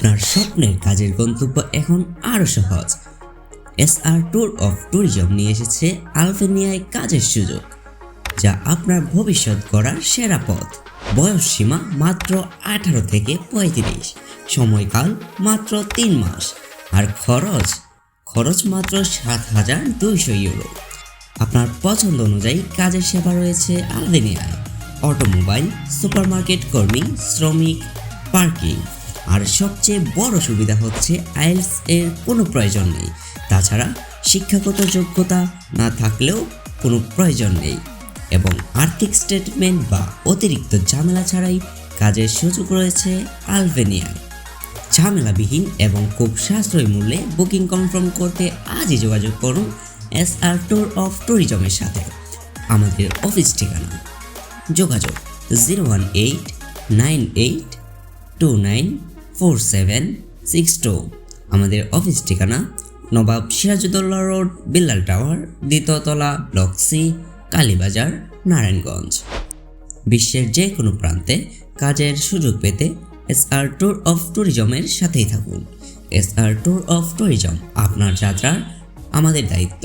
আপনার স্বপ্নের কাজের গন্তব্য এখন আরও সহজ। S R tour of tourism নিয়ে এসেছে আলবেনিয়ায় কাজের সুযোগ, যা আপনার ভবিষ্যৎ গড়ার সেরা পথ। বয়স সীমা মাত্র আঠারো থেকে পঁয়ত্রিশ, সময়কাল মাত্র তিন মাস, আর খরচ খরচ মাত্র সাত হাজার দুইশো ইউরো। আপনার পছন্দ অনুযায়ী কাজের সেবা রয়েছে আলবেনিয়ায় অটোমোবাইল, সুপারমার্কেট কর্মী, শ্রমিক, পার্কিং। আর সবচেয়ে বড় সুবিধা হচ্ছে আইএলস এর কোনো প্রয়োজন নেই। তাছাড়া শিক্ষাগত যোগ্যতা না থাকলেও কোনো প্রয়োজন নেই এবং আর্থিক স্টেটমেন্ট বা অতিরিক্ত ঝামেলা ছাড়াই কাজের সুযোগ রয়েছে আলবেনিয়ায়। ঝামেলাবিহীন এবং খুব সাশ্রয়ী মূল্যে বুকিং কনফার্ম করতে আজই যোগাযোগ করুন এস আর ট্যুর অফ ট্যুরিজমের সাথে। আমাদের অফিস ঠিকানা যোগাযোগ zero one eight nine eight two nine four seven six two. আমাদের অফিস ঠিকানা নবাব সিরাজুদ্দৌলা রোড, বিল্লাল টাওয়ার দ্বিতীয়তলা ব্লক সি, কালীবাজার, নারায়ণগঞ্জ। বিশ্বের যে কোনো প্রান্তে কাজের সুযোগ পেতে এস আর ট্যুর অফ ট্যুরিজমের সাথেই থাকুন। S R tour of tourism আপনার যাত্রার আমাদের দায়িত্ব।